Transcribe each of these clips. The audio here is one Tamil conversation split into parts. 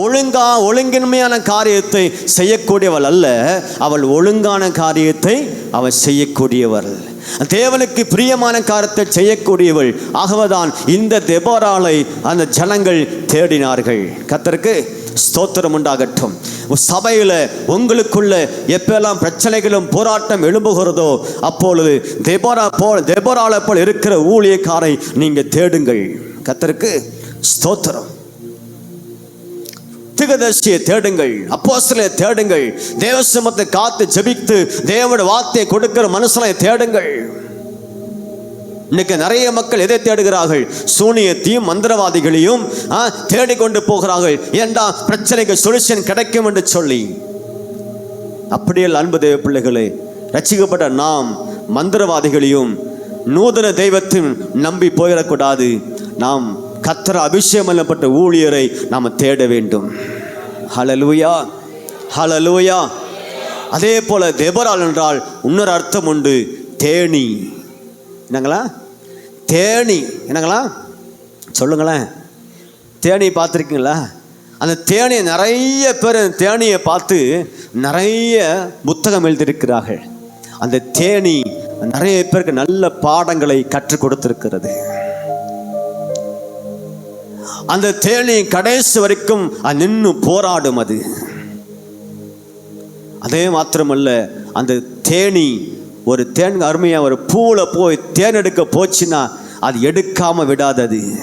ஒழுங்கா ஒழுங்கின்மையான காரியத்தை செய்யக்கூடியவள் அல்ல. அவள் ஒழுங்கான காரியத்தை அவள் செய்யக்கூடியவள். தேவனுக்கு பிரியமான காரியத்தை செய்யக்கூடியவள் ஆகவதான் இந்த தெபோராளை அந்த ஜனங்கள் தேடினார்கள். கத்தருக்கு ஸ்தோத்திரம் உண்டாகட்டும். சபையில் உங்களுக்குள்ள எப்பெல்லாம் பிரச்சனைகளும் போராட்டம் எழும்புகிறதோ அப்பொழுது தெபோரா போல் தெபோராளை போல் இருக்கிற ஊழியக்காரை நீங்கள் தேடுங்கள். கத்தருக்கு ஸ்தோத்திரம். தீர்க்கதர்சியை தேடுங்கள். அப்போசலை தேடுங்கள். தேவசமத்தை காத்து ஜபித்து தேவனுடைய வார்த்தையை கொடுக்கிற மனுஷனை தேடுங்கள். இன்னைக்கு நிறைய மக்கள் எதை தேடுகிறார்கள்? சூனியத்தையும் மந்திரவாதிகளையும் தேடிக்கொண்டு போகிறார்கள். ஏண்டா பிரச்சனைக்கு சொல்யூஷன் கிடைக்கும் என்று சொல்லி. அப்படியே அன்பு தேவ பிள்ளைகளே ரசிக்கப்பட்ட நாம் மந்திரவாதிகளையும் நூதன தெய்வத்தையும் நம்பி போயிடக்கூடாது. நாம் கத்தர அபிஷேகம் ஊழியரை நாம் தேட வேண்டும். ஹலலூயா ஹலலூயா அதே போல தெபரால் என்றால் இன்னொரு அர்த்தம் உண்டு தேனி. என்னங்களா? தேனி. என்னங்களா? சொல்லுங்களேன். தேனி பார்த்துருக்கீங்களா? அந்த தேனியை நிறைய பேர் தேனியை பார்த்து நிறைய புத்தகம் எழுதியிருக்கிறார்கள். அந்த தேனி நிறைய பேருக்கு நல்ல பாடங்களை கற்றுக் கொடுத்திருக்கிறது. அந்த தேனி கடைசி வரைக்கும் அது நின்று போராடும் அது. அதே மாத்திரமல்ல அந்த தேனி ஒரு தேன் அருமையாக ஒரு பூவில் போய் தேன் எடுக்க போச்சுன்னா அது எடுக்காமல் விடாதது.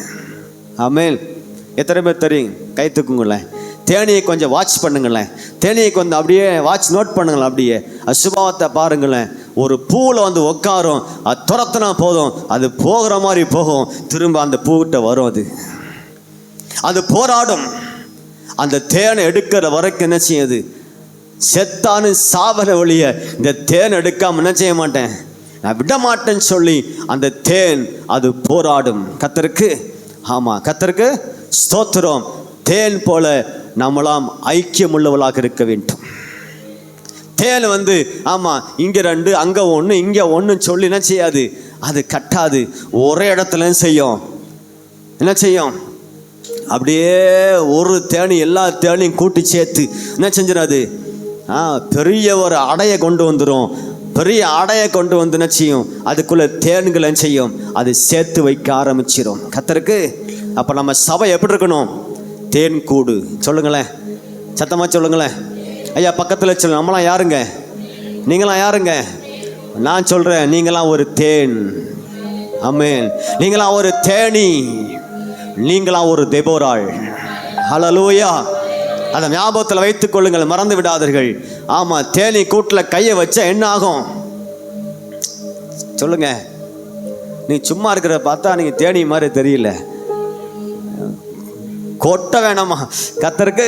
ஆமேல் எத்தனை பேர் தெரியும்? கை தூக்குங்களேன். தேனியை கொஞ்சம் வாட்ச் பண்ணுங்களேன். தேனியை கொஞ்சம் அப்படியே வாட்ச் நோட் பண்ணுங்களேன் அப்படியே. அசுபாவத்தை பாருங்களேன். ஒரு பூவில் வந்து உட்காரும் அது துரத்துனா போதும் அது போகிற மாதிரி போகும் திரும்ப அந்த பூக்கிட்ட வரும் அது. அது போராடும். அந்த தேனை எடுக்கிற வரைக்கும் என்ன செய்யுது? செத்தானு சாவர ஒழிய இந்த தேன் எடுக்காம என்ன செய்ய மாட்டேன்? நான் விட மாட்டேன்னு சொல்லி அந்த தேன் அது போராடும். கத்தருக்கு? ஆமா கத்தருக்கு ஸ்தோத்திரம். தேன் போல நம்மளாம் ஐக்கியம் உள்ளவளாக இருக்க வேண்டும். தேன் வந்து ஆமா இங்க ரெண்டு அங்க ஒன்று இங்க ஒன்று சொல்லி என்ன செய்யாது? அது கட்டாது. ஒரே இடத்துல செய்யும். என்ன செய்யும்? அப்படியே ஒரு தேனி எல்லா தேனியும் கூட்டி சேர்த்து என்ன செஞ்சிடாது ஆ பெரிய ஒரு அடையை கொண்டு வந்துடும் பெரிய அடையை கொண்டு வந்து என்ன செய்யும்? அதுக்குள்ள தேன்களை செய்யும்? அது சேர்த்து வைக்க ஆரம்பிச்சிடும் கத்தருக்கு அப்போ நம்ம சபை எப்படி இருக்கணும்? தேன் கூடு. சொல்லுங்களேன். சத்தமாக சொல்லுங்களேன். ஐயா பக்கத்தில் சொல்லு நம்மளாம் யாருங்க? நீங்களாம் யாருங்க? நான் சொல்கிறேன் நீங்களாம் ஒரு தேன். அம்மேன் நீங்களாம் ஒரு தேனி. நீங்களா ஒரு தெபோராள் ஹலலூயா அதை ஞாபகத்தில் வைத்துக் கொள்ளுங்கள் மறந்து விடாதீர்கள். ஆமாம் தேனி கூட்டில் கையை வச்சா என்ன ஆகும்? சொல்லுங்க. நீ சும்மா இருக்கிற பார்த்தா நீங்க தேனி மாதிரி தெரியல. கொட்ட வேணாமா? கத்தருக்கு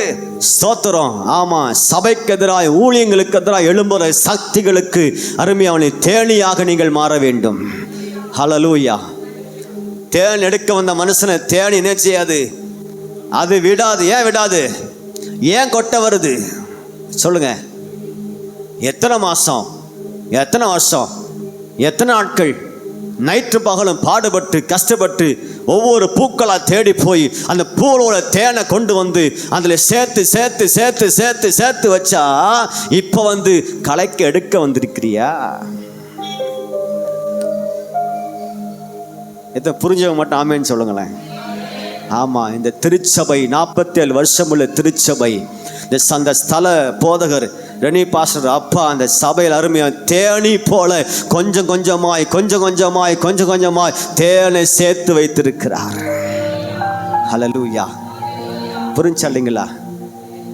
ஸ்தோத்திரம். ஆமா சபைக்கு எதிராக ஊழியங்களுக்கு எதிராக எழும்புற சக்திகளுக்கு அருமையாவனை தேனியாக நீங்கள் மாற வேண்டும். ஹலலூயா தேன் எடுக்க வந்த மனுஷனை தேன் என்ன செய்யாது. அது விடாது. ஏன் விடாது? ஏன் கொட்டை வருது? சொல்லுங்க. எத்தனை மாதம் எத்தனை வருஷம்? எத்தனை நாட்கள்? நைற்று பகலும் பாடுபட்டு கஷ்டப்பட்டு ஒவ்வொரு பூக்களாக தேடி போய் அந்த பூவோட தேனை கொண்டு வந்து அதில் சேர்த்து சேர்த்து சேர்த்து சேர்த்து சேர்த்து வச்சா இப்போ வந்து கலைக்கு எடுக்க வந்திருக்கிறியா? எத்தனை புரிஞ்சவங்க மட்டும் ஆமேன்னு சொல்லுங்களேன். ஆமாம் இந்த திருச்சபை நாற்பத்தி ஏழு வருஷம் உள்ள திருச்சபை இந்த அந்த ஸ்தல போதகர் ரெனி பாஸ்டர் அப்பா அந்த சபையில் அருமையாக தேனி போல கொஞ்சம் கொஞ்சமாய் கொஞ்சம் கொஞ்சமாய் கொஞ்சம் கொஞ்சமாய் தேனை சேர்த்து வைத்திருக்கிறார். ஹலலூயா புரிஞ்சா இல்லைங்களா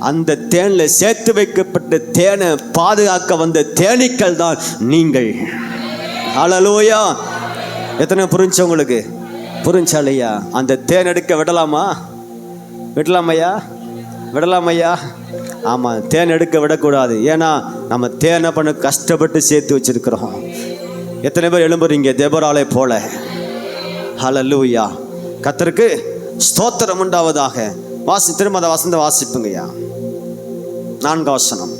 அந்த தேனில் சேர்த்து வைக்கப்பட்ட தேனை பாதுகாக்க வந்த தேனீக்கள் தான் நீங்கள். ஹலலூயா எத்தனை புரிஞ்சு உங்களுக்கு? புரிஞ்சா இல்லையா அந்த தேன் எடுக்க விடலாமா? விடலாமையா? விடலாமையா? ஆமாம் தேன் எடுக்க விடக்கூடாது. ஏன்னா நம்ம தேனை பண்ண கஷ்டப்பட்டு சேர்த்து வச்சிருக்கிறோம். எத்தனை பேர் எழும்புறீங்க தேபராலை போல? ஹலல்லூயா கத்தருக்கு ஸ்தோத்திரம் உண்டாவதாக. வாசி திரும்ப அதை வசந்த வாசிப்புங்கய்யா. நான்கு வசனம்.